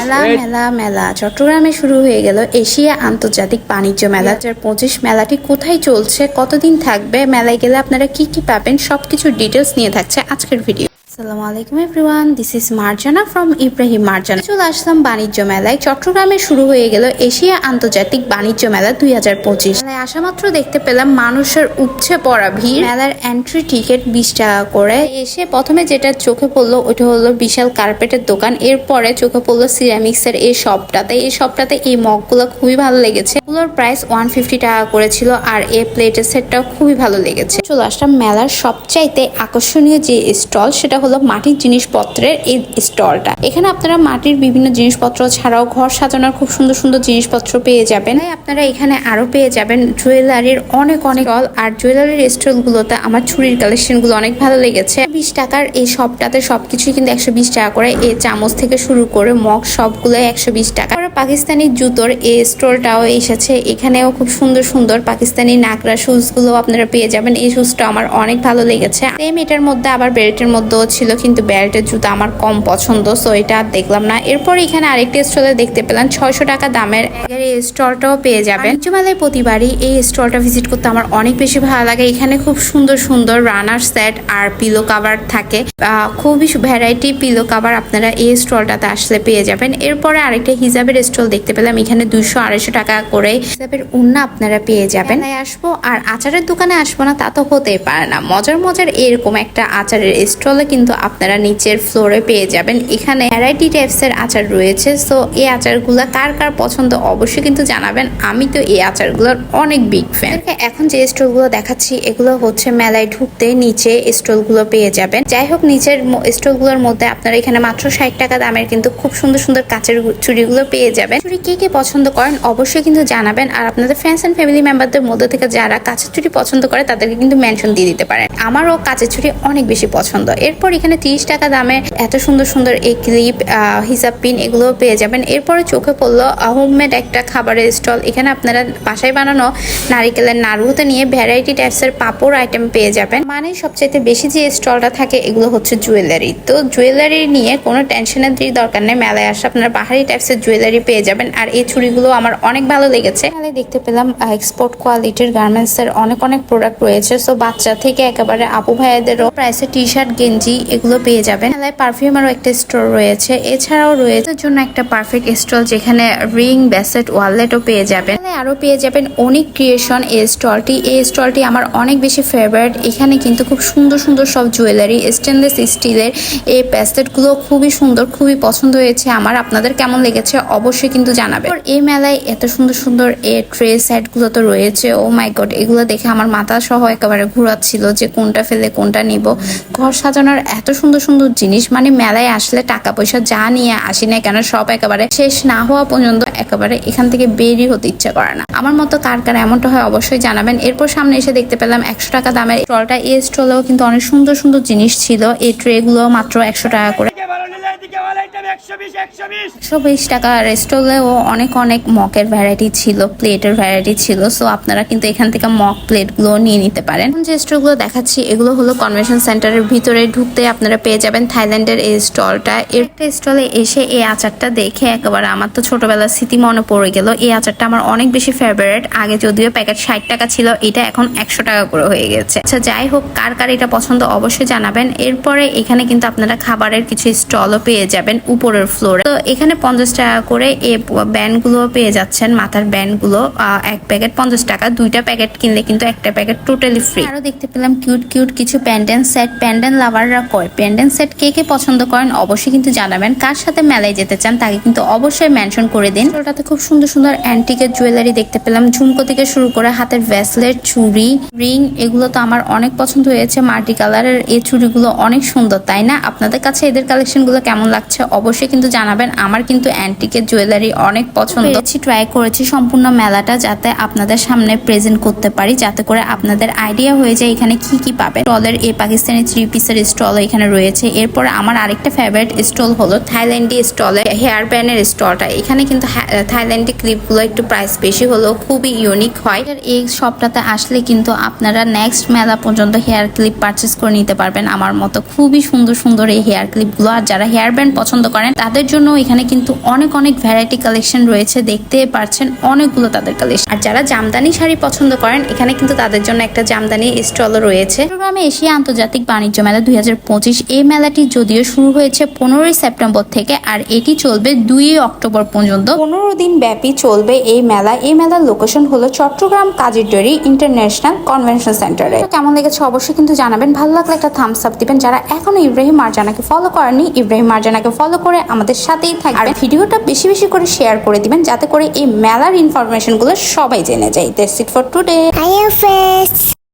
মেলা মেলা মেলা। চট্টগ্রামে শুরু হয়ে গেল এশিয়া আন্তর্জাতিক বাণিজ্য মেলা। চার পঁচিশ মেলাটি কোথায় চলছে কতদিন থাকবে মেলায় গেলে আপনারা কি কি পাবেন সবকিছু ডিটেলস নিয়ে থাকছে আজকের ভিডিও আসসালামু আলাইকুম everyone this is Marjana from Ibrahim Marjana. চলে আসলাম বাণিজ্য মেলায়। চট্টগ্রামে শুরু হয়ে গেল এশিয়া আন্তর্জাতিক বাণিজ্য মেলা দুই হাজার পঁচিশ। মেলায় আসা মাত্র দেখতে পেলাম মানুষের উপচে পড়া ভিড়। মেলার এন্ট্রি টিকিট বিশ টাকা করে। এসে প্রথমে যেটা চোখে পড়ল ওটা হলো বিশাল কার্পেটের দোকান। এরপরে চোখে পড়ল সিরামিক্স এর এই শপটাতে এই শপটাতে এই মগগুলো খুবই ভালো লেগেছে। এগুলোর প্রাইস ওয়ান ফিফটি টাকা করেছিল, আর এই প্লেটের সেটটাও খুবই ভালো লেগেছে। চলে আসলাম মেলার সবচাইতে আকর্ষণীয় যে স্টল সেটা হলো মাটির জিনিসপত্রের এই স্টলটা। এখানে আপনারা মাটির বিভিন্ন জিনিসপত্র ছাড়াও ঘর সাজানোর খুব সুন্দর সুন্দর জিনিসপত্র পেয়ে যাবেন। আপনারা এখানে আরও পেয়ে যাবেন জুয়েলারির অনেক অনেক স্টল। আর জুয়েলারির স্টল গুলোতে আমার ছুরির কালেকশনগুলো অনেক ভালো লেগেছে। বিশ টাকার এই সবটাতে সবকিছুই কিন্তু একশো বিশ টাকা করে। এই চামচ থেকে শুরু করে মগ সবগুলো একশো বিশ টাকা। পাকিস্তানি জুতোর এই স্টলটাও এসেছে। এখানেও খুব সুন্দর সুন্দর পাকিস্তানি নাকরা শুজগুলো আপনারা পেয়ে যাবেন। এই শুজটা আমার অনেক ভালো লেগেছে। সেম এটার মধ্যে আবার বেল্টের মধ্যেও ছিল, কিন্তু বেল্টের জুতো আমার কম পছন্দ সো এটা আর দেখলাম না। এরপর এখানে আরেকটি স্টলে দেখতে পেলাম, ছয়শো টাকা দামের। এই স্টলটাও পেয়ে যাবেন। বাণিজ্য প্রতিবারই এই স্টলটা ভিজিট করতে আমার অনেক বেশি ভালো লাগে। এখানে খুব সুন্দর সুন্দর রানার সেট আর পিলো কাভার থাকে। খুবই ভ্যারাইটি পিলো কাভার আপনারা এই স্টলটাতে আসলে পেয়ে যাবেন। এরপরে আরেকটা হিজাবের স্টল দেখতে পেলাম, এখানে দুইশো আড়াইশো টাকা করে হিজাবের উন্না আপনারা পেয়ে যাবেন। তাই আসব, আর আচারের দোকানে আসব না, তা তো হতেই পারে না। মজার মজার এরকম একটা আচারের স্টলে কিন্তু আপনারা নিচের ফ্লোরে পেয়ে যাবেন। এখানে ভ্যারাইটি টাইপস এর আচার রয়েছে সো এই আচারগুলো কার কার পছন্দ অবশ্যই কিন্তু জানাবেন। আমি তো এই আচারগুলোর অনেক বিগ ফ্যান এখন যে স্টলগুলো দেখাচ্ছি, এগুলো হচ্ছে মেলায় ঢুকতে নিচে স্টলগুলো পেয়ে যাবেন। যাই হোক, নিচের স্টলগুলোর মধ্যে আপনারা এখানে মাত্র ষাট টাকা দামের কিন্তু খুব সুন্দর সুন্দর কাচের চুড়িগুলো পেয়ে যাবেন। চুড়ি কে কে পছন্দ করেন অবশ্যই কিন্তু জানাবেন। আর আপনাদের ফ্রেন্ডস অ্যান্ড ফ্যামিলি মেম্বারদের মধ্যে থেকে যারা কাচের চুড়ি পছন্দ করে, তাদেরকে কিন্তু মেনশন দিয়ে দিতে পারেন। আমারও কাচের চুড়ি অনেক বেশি পছন্দ। এরপর এখানে তিরিশ টাকা দামে এত সুন্দর সুন্দর এই ক্লিপ হিসাব পিন এগুলো পেয়ে যাবেন। এরপরে চোখে পড়ল হোমমেড একটা খাবারের স্টল এখানে আপনারা বাসায় বানানো নারিকেলের নাড়ুতে নিয়ে ভ্যারাইটি টাইপসের পাপড় আইটেম পেয়ে যাবেন। মানে সবচাইতে বেশি যে স্টলটা থাকে, এগুলো হচ্ছে জুয়েলারি তো জুয়েলারি নিয়ে কোনো টেনশনের দরকার নেই। মেলায় আসে আপনারা বাহারি টাইপসের জুয়েলারি পেয়ে যাবেন। আর এই চুড়িগুলো আমার অনেক ভালো লেগেছে। মেলায় দেখতে পেলাম এক্সপোর্ট কোয়ালিটির গার্মেন্টস এর অনেক অনেক প্রোডাক্ট রয়েছে। সো বাচ্চা থেকে একেবারে আপু ভাইয়াদেরও প্রাইসে টি শার্ট গেঞ্জি এগুলো পেয়ে যাবেন। মেলায় পারফিউমেরও একটা স্টোর রয়েছে। এছাড়াও রয়েছে জন্য একটা পারফেক্ট স্টল যেখানে রিং ব্যাসেট ওয়ালেটও পেয়ে যাবেন। মেলায় আরও পেয়ে যাবেন অনেক ক্রিয়েশন এই স্টলটি এই স্টলটি আমার অনেক বেশি ফেভারিট এখানে কিন্তু খুব সুন্দর সুন্দর সব জুয়েলারি স্টেনলেস স্টিলের এই গুলো খুবই সুন্দর, খুবই পছন্দ হয়েছে আমার। আপনাদের কেমন লেগেছে? অবশ্যই কিন্তু জানাবে। এই মেলায় এত সুন্দর সুন্দর এ ট্রে সেটগুলো তো রয়েছে। ও মাই গড, এগুলো দেখে আমার মাথা সহ একেবারে ঘুরাচ্ছিল যে কোনটা ফেলে, কোনটা নিব। ঘর সাজানোর এত সুন্দর সুন্দর জিনিস মানে মেলায় আসলে টাকা পয়সা যা নিয়ে আসি না কেন, সব একেবারে শেষ না হওয়া পর্যন্ত একেবারে এখান থেকে বেরই হতে ইচ্ছা করে না। আমার মতো কার কার এমনটা হয় অবশ্যই জানাবেন। এরপর সামনে এসে দেখতে পেলাম একশো টাকা দামের স্টলটা। এই স্টলেও কিন্তু অনেক সুন্দর সুন্দর জিনিস ছিল। এই ট্রে গুলো মাত্র একশো টাকা করে। একশো বিশ অনেক অনেক মকের ভ্যারাইটি ছিল, প্লেটের ভ্যারাইটি ছিল সো আপনারা কিন্তু এখান থেকে মক প্লেটগুলো নিয়ে নিতে পারেন। যে স্টলগুলো দেখাচ্ছি, এগুলো হলো কনভেনশন সেন্টারের ভিতরে ঢুকতে আপনারা পেয়ে যাবেন থাইল্যান্ডের এই স্টলটা। স্টলে এসে এই আচারটা দেখে একেবারে আমার তো ছোটবেলার স্মৃতি মনে পড়ে গেল। এই আচারটা আমার অনেক বেশি ফেভারিট আগে যদিও প্যাকেট ষাট টাকা ছিল, এটা এখন একশো টাকা করে হয়ে গেছে। আচ্ছা যাই হোক, কার কার এটা পছন্দ অবশ্যই জানাবেন। এরপরে এখানে কিন্তু আপনারা খাবারের কিছু স্টলও পেয়ে যাবেন। উপরের ফ্লোরে তো এখানে পঞ্চাশ টাকা করে এই ব্যান্ডগুলো পেয়ে যাচ্ছেন, মাথার ব্যান্ডগুলো। এক প্যাকেট পঞ্চাশ টাকা। দুইটা প্যাকেট কিনলে কিন্তু একটা প্যাকেট টোটালি ফ্রি আরও দেখতে পেলাম কিউট কিউট কিছু প্যান্ডেন্ট সেট প্যান্ডেন্ট লাভাররা কয়? প্যান্ডেন্ট সেট কে কে পছন্দ করেন অবশ্যই কিন্তু জানাবেন। কার সাথে মেলায় যেতে চান তাকে কিন্তু অবশ্যই মেনশন করে দিন। ওটাতে খুব সুন্দর সুন্দর অ্যান্টিকের জুয়েলারি দেখতে পেলাম। ঝুমকো থেকে শুরু করে হাতের ভ্যাসলেট চুড়ি রিং এগুলো তো আমার অনেক পছন্দ হয়েছে। মাল্টি কালারের এই চুড়িগুলো অনেক সুন্দর, তাই না? আপনাদের কাছে এদের কালেকশনগুলো কেমন লাগছে? লাগছে অবশ্যই কিন্তু জানাবেন। আমার কিন্তু অ্যান্টিকের জুয়েলারি অনেক পছন্দ। পেরেছি ট্রাই করেছি সম্পূর্ণ মেলাটা যাতে আপনাদের সামনে প্রেজেন্ট করতে পারি, যাতে করে আপনাদের আইডিয়া হয়ে যায় এখানে কি কি পাবে স্টলের এই পাকিস্তানি থ্রি পিসের স্টল এখানে রয়েছে। এরপর আমার আরেকটা ফেভারিট স্টল হলো থাইল্যান্ডি স্টলে হেয়ার ব্যান্ডের স্টলটা এখানে কিন্তু থাইল্যান্ডি ক্লিপগুলো একটু প্রাইস বেশি হলেও খুবই ইউনিক হয়। এই শপটাতে আসলে কিন্তু আপনারা নেক্সট মেলা পর্যন্ত হেয়ার ক্লিপ পারচেস করে নিতে পারবেন। আমার মতো খুবই সুন্দর সুন্দর এই হেয়ার ক্লিপগুলো আর যারা হেয়ার ব্যান্ড পছন্দ করেন তাদের জন্য এখানে কিন্তু অনেক অনেক ভ্যারাইটি কালেকশন রয়েছে। দেখতে পারছেন অনেকগুলো তাদের কালেকশন আর যারা জামদানি শাড়ি পছন্দ করেন, এখানে কিন্তু তাদের জন্য একটা জামদানি স্টলও রয়েছে। চট্টগ্রামে এশিয়া আন্তর্জাতিক বাণিজ্য মেলা দুই এই মেলাটি যদিও শুরু হয়েছে পনেরোই সেপ্টেম্বর থেকে, আর এটি চলবে দুই অক্টোবর পর্যন্ত। পনেরো দিন ব্যাপী চলবে এই মেলা। এই মেলার লোকেশন হলো চট্টগ্রাম কাজিরডরি ইন্টারন্যাশনাল কনভেনশন সেন্টারে। কেমন লেগেছে অবশ্যই কিন্তু জানাবেন। ভালো লাগলে একটা থামস আপ দিবেন। যারা এখনও ইব্রাহিম মারজানাকে ফলো করেনি ইব্রাহিম মারজানাকে ফলো করে আমাদের সাথেই থাকবে আর ভিডিওটা বেশি বেশি করে শেয়ার করে দিবেন, যাতে করে এই মেলার ইনফরমেশনগুলো সবাই জেনে যায়। That's it for today hi.